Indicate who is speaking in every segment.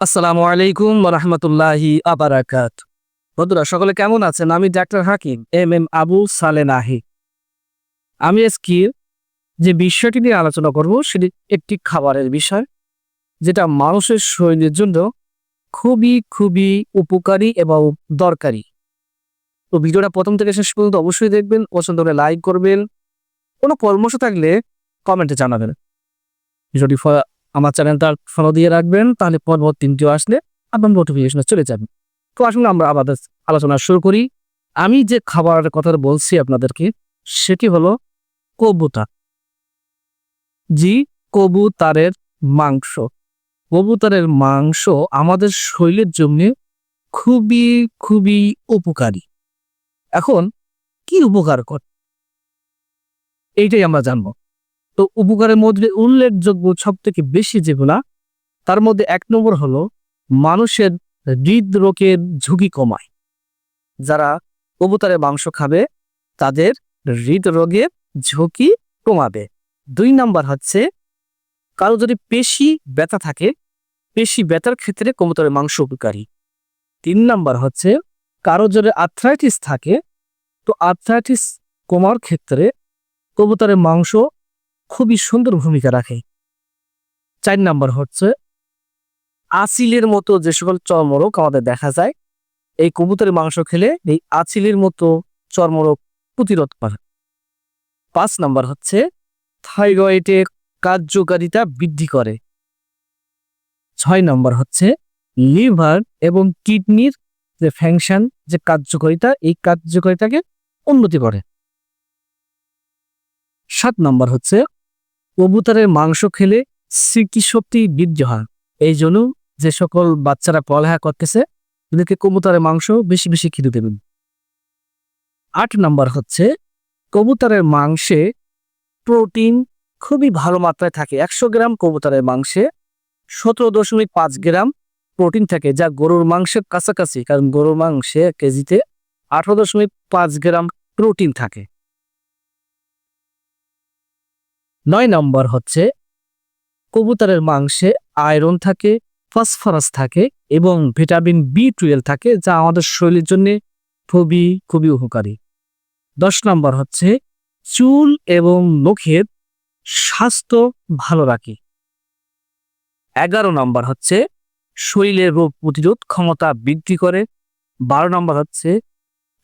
Speaker 1: আসসালামু আলাইকুম রহমতুল্লাহি আবারাকাত। বন্ধুরা, সকলে কেমন আছেন? আমি doctor Hakim M M Abu Saleh নাহি আমি আজকে যে বিষয়টি নিয়ে আলোচনা করব, সেটি একটি খাবারের বিষয়, যেটা মানুষের শরীরের জন্য খুবই খুবই উপকারী এবং দরকারি। তো ভিডিওটা প্রথম থেকে শেষ পর্যন্ত অবশ্যই দেখবেন, পছন্দ হলে লাইক করবেন। কোনো পরামর্শ থাকলে কমেন্টে জানাবেন। ভিডিওটি আমার চ্যানেলটা ফলো দিয়ে রাখবেন, তাহলে পরবর্তী ভিডিও আসলে আপনার নোটিফিকেশনে চলে যাবে। তো আসলে আমরা আমাদের আলোচনা শুরু করি। আমি যে খাবারের কথা বলছি আপনাদেরকে, সেটি হলো কবুতা জি, কবুতরের মাংস। কবুতরের মাংস আমাদের শরীরের জন্য খুবই খুবই উপকারী। এখন কি উপকার করে? এইটাই আমরা জানব। তো উপকারের মধ্যে উল্লেখযোগ্য সব থেকে বেশি যেগুলা, তার মধ্যে এক নম্বর হলো মানুষের হৃদরোগের ঝুঁকি কমায়। যারা কবুতরের মাংস খাবে, তাদের হৃদরোগের ঝুঁকি কমাবে। দুই নাম্বার হচ্ছে কারও যদি পেশি ব্যথা থাকে, পেশি ব্যথার ক্ষেত্রে কবুতরের মাংস উপকারী। তিন নাম্বার হচ্ছে কারও যদি আর্থ্রাইটিস থাকে, তো আর্থ্রাইটিস কমার ক্ষেত্রে কবুতরের মাংস খুবই সুন্দর ভূমিকা রাখে। চার নাম্বার হচ্ছে, আচিলের মতো যে সকল চর্মরোগ আমাদের দেখা যায়, এই কবুতরের মাংস খেলে এই আচিলের মতো চর্মরোগ প্রতিরোধ করে। পাঁচ নাম্বার হচ্ছে, থাইরয়েডের কার্যকারিতা বৃদ্ধি করে। ছয় নম্বর হচ্ছে, লিভার এবং কিডনির যে ফ্যাংশন যে কার্যকারিতা, এই কার্যকারিতাকে উন্নতি করে। সাত নম্বর হচ্ছে কবুতরের মাংস খেলে স্মৃতিশক্তি বৃদ্ধি হয়। এই জন্য যে সকল বাচ্চারা পড়ালেখা করতেছে ওদেরকে কবুতরের মাংস বেশি বেশি খেতে দেবেন। আট নম্বর হচ্ছে, কবুতরের মাংসে প্রোটিন খুবই ভালো মাত্রায় থাকে। একশো গ্রাম কবুতরের মাংসে সতেরো দশমিক পাঁচ গ্রাম প্রোটিন থাকে, যা গরুর মাংসের কাছাকাছি, কারণ গরুর মাংসে কেজিতে আঠারো দশমিক পাঁচ গ্রাম প্রোটিন থাকে। নয় নম্বর হচ্ছে, কবুতরের মাংসে আয়রন থাকে, ফসফরাস থাকে এবং ভিটামিন বি টুয়েলভ থাকে, যা আমাদের শরীরের জন্য খুবই খুবই উপকারী। দশ নম্বর হচ্ছে, চুল এবং নখের স্বাস্থ্য ভালো রাখে। এগারো নম্বর হচ্ছে শরীরের রোগ প্রতিরোধ ক্ষমতা বৃদ্ধি করে। বারো নম্বর হচ্ছে,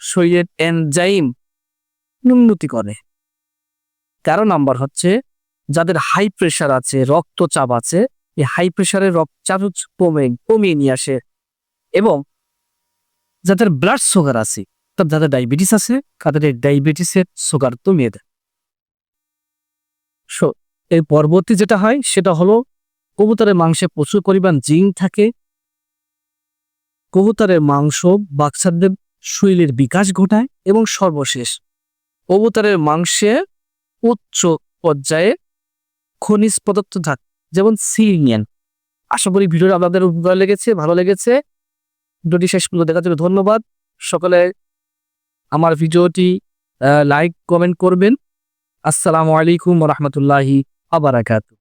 Speaker 1: শরীরের এনজাইম উন্নতি করে। তেরো নম্বর হচ্ছে, যাদের হাই প্রেশার আছে, রক্তচাপ আছে, এই হাই প্রেশারের রক্তচাপ কমে, কমিয়ে নিয়ে আসে। এবং যাদের ব্লাড সুগার আছে, অর্থাৎ যাদের ডায়াবেটিস আছে, তাদের এই ডায়াবেটিসের সুগার কমিয়ে দেয়। এর পরবর্তী যেটা হয়, সেটা হলো কবুতরের মাংসে প্রচুর পরিমাণ জিঙ্ক থাকে। কবুতরের মাংস বাচ্চাদের শরীরের বিকাশ ঘটায় এবং সর্বশেষ, কবুতরের মাংসে উচ্চ পর্যায়ে খনিজ পদার্থ থাকে যেমন সিলিনিয়ান আশা করি ভিডিওটা আপনাদের উপকার লেগেছে, ভালো লেগেছে। ভিডিওটি শেষ পর্যন্ত দেখার জন্য ধন্যবাদ। সকলে আমার ভিডিওটি লাইক কমেন্ট করবেন। আসসালামু আলাইকুম রহমতুল্লাহি আবারাকাতু